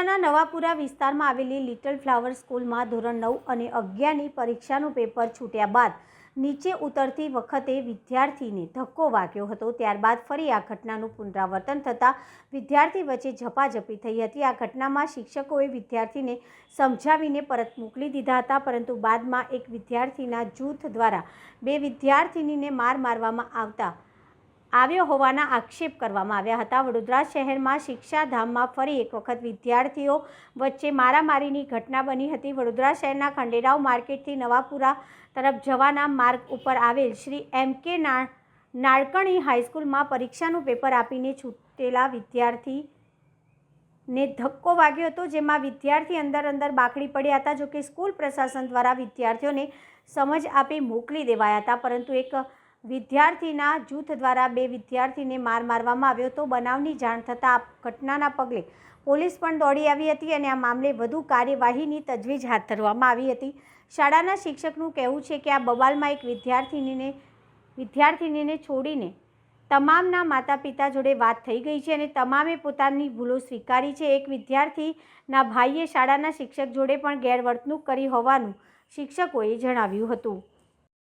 વડોદરાના નવાપુરા વિસ્તારમાં આવેલી લિટલ ફ્લાવર સ્કૂલમાં ધોરણ નવ અને અગિયારની પરીક્ષાનું પેપર છૂટ્યા બાદ નીચે ઉતરતી વખતે વિદ્યાર્થીને ધક્કો વાગ્યો હતો. ત્યારબાદ ફરી આ ઘટનાનું પુનરાવર્તન થતાં વિદ્યાર્થી વચ્ચે ઝપાઝપી થઈ હતી. આ ઘટનામાં શિક્ષકોએ વિદ્યાર્થીને સમજાવીને પરત મોકલી દીધા હતા, પરંતુ બાદમાં એક વિદ્યાર્થીના જૂથ દ્વારા બે વિદ્યાર્થિનીને માર મારવામાં આવતા આવ્યો હોવાના આક્ષેપ કરવામાં આવ્યા હતા. વડોદરા શહેરમાં શિક્ષાધામમાં ફરી એક વખત વિદ્યાર્થીઓ વચ્ચે મારામારીની ઘટના બની હતી. વડોદરા શહેરના ખંડેરાવ માર્કેટથી નવાપુરા તરફ જવાના માર્ગ ઉપર આવેલ શ્રી એમ કે નાળકણી હાઈસ્કૂલમાં પરીક્ષાનું પેપર આપીને છૂટેલા વિદ્યાર્થી ને ધક્કો વાગ્યો હતો, જેમાં વિદ્યાર્થી અંદર અંદર બાકડી પડ્યા હતા, જોકે સ્કૂલ પ્રશાસન દ્વારા વિદ્યાર્થીઓને સમજ આપી મોકલી દેવાયા હતા. પરંતુ એક વિદ્યાર્થીના જૂથ દ્વારા બે વિદ્યાર્થીને માર મારવામાં આવ્યો હતો. બનાવની જાણ થતાં આ ઘટનાના પગલે પોલીસ પણ દોડી આવી હતી અને આ મામલે વધુ કાર્યવાહીની તજવીજ હાથ ધરવામાં આવી હતી. શાળાના શિક્ષકનું કહેવું છે કે આ બબાલમાં એક વિદ્યાર્થીનીને વિદ્યાર્થીનીને છોડીને તમામના માતા પિતા જોડે વાત થઈ ગઈ છે અને તમામે પોતાની ભૂલો સ્વીકારી છે. એક વિદ્યાર્થીના ભાઈએ શાળાના શિક્ષક જોડે પણ ગેરવર્તણૂક કરી હોવાનું શિક્ષકોએ જણાવ્યું હતું.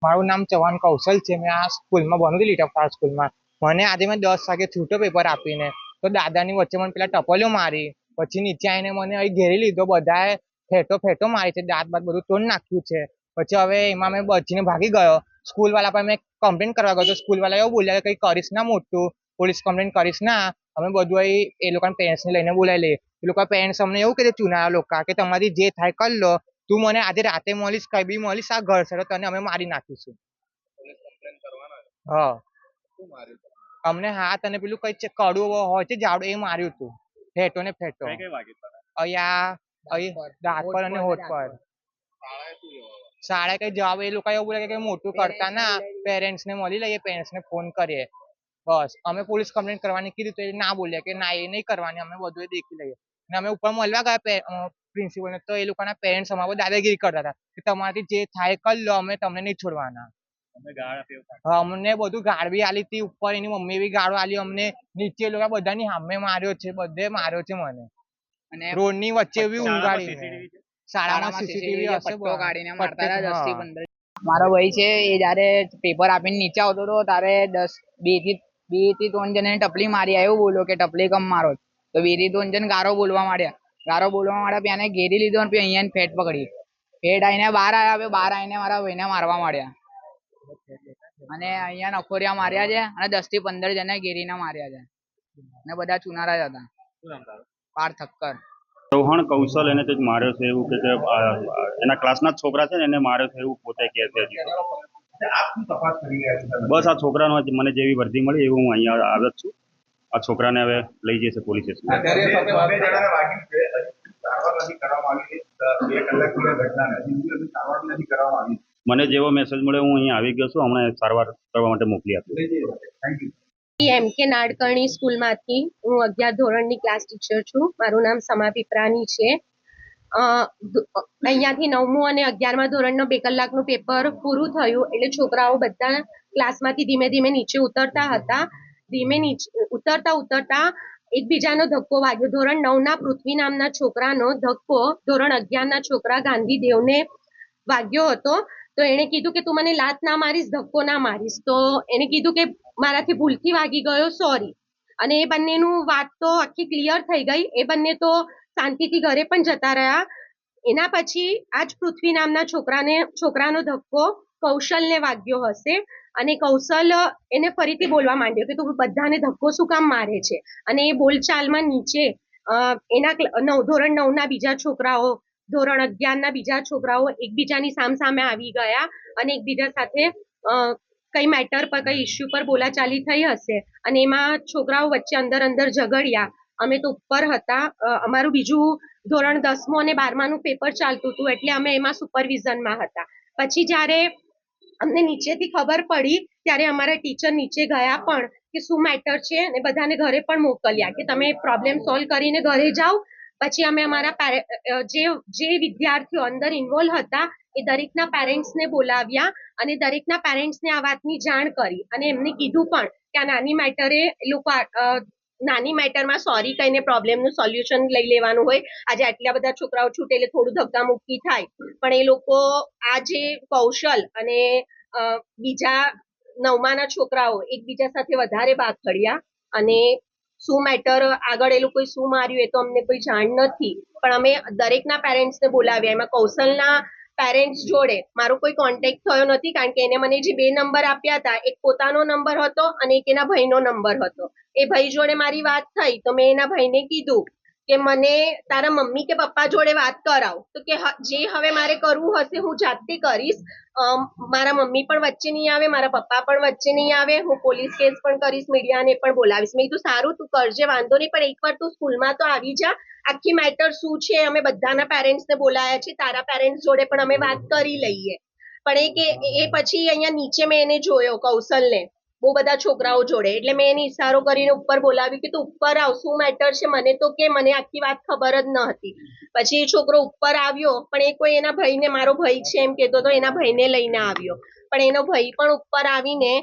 મારું નામ ચૌહાણ કૌશલ છે. મેં આ સ્કૂલમાં ભણું છું, લીટા ફાર સ્કૂલમાં. મને આજે મેં દસ વાગે છૂટો પેપર આપીને, તો દાદાની વચ્ચે મને પેલા ટપલીઓ મારી, પછી નીચે આવીને મને અહીં ઘેરી લીધો, બધાએ ફેટો ફેટો મારી છે, દાંત બાત બધું તોડ નાખ્યું છે. પછી હવે એમાં મેં બચીને ભાગી ગયો. સ્કૂલ પર મેં કમ્પ્લેન કરવા ગયો તો સ્કૂલ એવું બોલ્યા કે કંઈ કરીશ ના મોટું, પોલીસ કમ્પ્લેન કરીશ ના. અમે બધું અહીં એ લોકોના પેરેન્ટ્સને લઈને બોલાવી લઈએ. એ લોકો પેરેન્ટ્સ અમને એવું કીધું ચુનારા લોકો, કે તમારી જે થાય કરી લો. તું મને આજે રાતે મળીશ કઈ બી મળીશ આ ઘર છે તને અમે મારી નાખીશું. હા. અમને હાથ અને પેલું કઈ કડું હોય છે જાડું એ માર્યું તું. ફેટો ને ફેટો. કઈ કઈ વાગી હતા અહીંયા અહીં દાંત પર અને હોઠ પર. શાળા કઈ જવાબ એ લોકો એવું બોલે કે મોટું કરતા ના પેરેન્ટ્સ ને મળી લઈએ પેરેન્ટ્સ ને ફોન કરીએ. બસ અમે પોલીસ કમ્પ્લેન કરવાની કીધું તો એ ના બોલ્યા કે ના એ નહીં કરવાની અમે બધું દેખી લઈએ. ને અમે ઉપર મળવા ગયા પ્રિન્સિપલ ને તો એ લોકોના પેરેન્ટ્સ અમારા દાદાગીરી કરતા હતા કે તમારાથી જે થાય કરી લો અમે તમને નહીં છોડવાના. અમને બધું ગાળ બી આલી હતી ઉપર એની મમ્મી બી ગાળો આલી અમને નીચે લોકો બધાની સામે માર્યો છે બધે માર્યો છે મને. અને રોડની વચ્ચે બી ઊંઘાડી. શાળામાં સીસીટીવી હશે ગાડીને મારતા હતા થી મારો ભાઈ છે એ જયારે પેપર આપીને નીચે આવતો હતો ત્યારે દસ બેથી બેથી ત્રણ જણાને ટપલી મારી આવ્યો બોલો કે ટપલી કમ મારો તો બેથી ત્રણ જણ ગારો બોલવા માંડ્યા. ગારો બોલવા માંડ્યા પછી એને ઘેરી લીધો અને પછી અહીંયા ફેટ પકડી. ફેટ આવીને બહાર આવ્યા પછી બહાર આવીને મારા ભાઈને મારવા માંડ્યા. અને અહીંયા નખોરિયા માર્યા છે અને દસથી પંદર જણા ઘેરીને માર્યા છે. અને બધા ચુનારા જ હતા? પાર થક્કર ચૌહાણ કૌશલ એને તે માર્યો છે એવું કે એના ક્લાસના જ છોકરા છે ને એને માર્યો છે એવું પોતે કહે છે બસ આ છોકરાનો જ મને જેવી વર્ધી મળી એવું હું અહીંયા આવ્યો છું. આ છોકરાને હવે લઈ જશે પોલીસ સ્ટેશન મને જેવો મેસેજ મળ્યો હું અહીંયા આવી ગયો છું હમણાં સારવાર કરવા માટે મોકલી આપી એમ કે નાડકર્ણી સ્કૂલમાંથી હું અગિયાર ધોરણની ક્લાસ ટીચર છું. મારું નામ સમા પીપરાની છે. અ, અહીંયાથી નવમું અને અગિયારમા ધોરણનો બે કલાકનું પેપર પૂરું થયું એટલે છોકરાઓ બધા ક્લાસમાંથી ધીમે ધીમે નીચે ઉતરતા હતા. ધીમે ઉતરતા ઉતરતા એકબીજાનો ધક્કો વાગ્યો. ધોરણ નવના પૃથ્વી નામના છોકરાનો ધક્કો, ધોરણ અગિયારના છોકરા ગાંધીદેવને વાગ્યો હતો. તો એણે કીધું કે તું મને લાત ના મારીશ, ધક્કો ના મારીશ. તો એણે કીધું કે મારાથી ભૂલથી વાગી ગયો, સોરી. અને એ બંનેનું વાત તો આખી ક્લિયર થઈ ગઈ. એ બંને તો શાંતિથી ઘરે પણ જતા રહ્યા. એના પછી આ જ પૃથ્વી નામના છોકરાને, છોકરાનો ધક્કો કૌશલને વાગ્યો હશે. અને કૌશલ એને ફરીથી બોલવા માંડ્યો કે તું બધાને ધક્કો શું કામ મારે છે? અને એ બોલચાલમાં નીચે એના નવ, ધોરણ નવના બીજા છોકરાઓ, ધોરણ અગિયારના બીજા છોકરાઓ એકબીજાની સામસામે આવી ગયા અને એકબીજા સાથે કઈ મેટર પર, કઈ ઇસ્યુ પર બોલાચાલી થઈ હશે. અને એમાં છોકરાઓ વચ્ચે અંદર અંદર ઝઘડ્યા. અમે તો ઉપર હતા. અમારું બીજું ધોરણ દસમું અને બારમાનું પેપર ચાલતું હતું એટલે અમે એમાં સુપરવિઝનમાં હતા. પછી જ્યારે અમને નીચેથી ખબર પડી ત્યારે અમારા ટીચર નીચે ગયા પણ કે શું મેટર છે અને બધાને ઘરે પણ મોકલ્યા કે તમે પ્રોબ્લેમ સોલ્વ કરીને ઘરે જાઓ. પછી અમે અમારા જે જે વિદ્યાર્થીઓ અંદર ઇન્વોલ્વ હતા એ દરેકના પેરેન્ટ્સને બોલાવ્યા અને દરેકના પેરેન્ટ્સને આ વાતની જાણ કરી અને એમને કીધું પણ કે આ નાની મેટરે લોકો નાની મેટરમાં સોરી કહીને પ્રોબ્લેમનું સોલ્યુશન લઈ લેવાનું હોય. આજે આટલા બધા છોકરાઓ છૂટે એટલે થોડું ધક્કામુક્કી થાય. પણ એ લોકો આ જે કૌશલ અને બીજા નવમાના છોકરાઓ એકબીજા સાથે વધારે ભાગ ઘડ્યા અને શું મેટર આગળ એ લોકોએ શું માર્યું એ તો અમને કોઈ જાણ નથી. પણ અમે દરેકના પેરેન્ટ્સને બોલાવ્યા. એમાં કૌશલના પેરેન્ટ્સ જોડે. મારો કોઈ કોન્ટેક્ટ થયો નથી કારણ કે એને મને જે બે નંબર આપ્યા હતા, એક પોતાનો નંબર હતો અને એક એના ભાઈનો નંબર હતો. એ ભાઈ જોડે મારી વાત થઈ તો મેં એના ભાઈને કીધું કે મને તારા મમ્મી કે પપ્પા જોડે વાત કરાવ. તો કે જે હવે મારે કરવું હશે હું જાતે કરીશ. મારા મમ્મી પણ વચ્ચે નહીં આવે, મારા પપ્પા પણ વચ્ચે નહીં આવે. હું પોલીસ કેસ પણ કરીશ, મીડિયાને પણ બોલાવીશ. મેં કીધું, સારું, તું કરજે, વાંધો નહીં, પણ એકવાર તું સ્કૂલમાં તો આવી જા. આખી મેટર શું છે? અમે બધાના પેરેન્ટ્સને બોલાયા છે, તારા પેરેન્ટ્સ જોડે પણ અમે વાત કરી લઈએ. પણ એ કે, એ પછી અહીંયા નીચે મેં એને જોયો, કૌશલને. બહુ બધા છોકરાઓ જોડે. એટલે મેં એને ઈશારો કરીને ઉપર બોલાવ્યું કે તું ઉપર આવ, શું મેટર છે? મને તો કે, મને આખી વાત ખબર જ ન હતી. પછી એ છોકરો ઉપર આવ્યો, પણ એ કોઈ એના ભાઈને, મારો ભાઈ છે એમ કહેતો તો એના ભાઈને લઈને આવ્યો. પણ એનો ભાઈ પણ ઉપર આવીને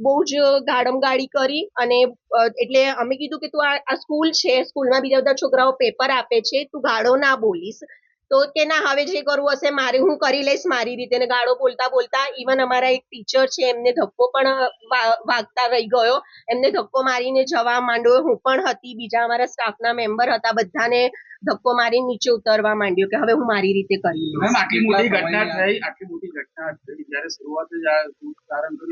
બહુ જ ગાડમગાડી કરી અને એટલે અમે કીધું કે તું આ સ્કૂલ છે સ્કૂલમાં બીજા બધા છોકરાઓ પેપર આપે છે તું ગાળો ના બોલીશ. તો કે ના હવે જે કરવું હશે મારે હું કરી લઈશ મારી રીતે ને ગાળો બોલતા બોલતા ઇવન અમારા એક ટીચર છે એમને ધક્કો પણ વાગતા રહી ગયો. એમને ધક્કો મારીને જવા માંડ્યો. હું પણ હતી બીજા અમારા સ્ટાફના મેમ્બર હતા બધાને ધક્કો મારીને નીચે ઉતરવા માંડ્યો કે હવે હું મારી રીતે કરી લઈશ. આટલી મોટી ઘટના થઈ આટલી મોટી ઘટના થઈ જ્યારે શરૂઆત જ આ કારણ કર્યું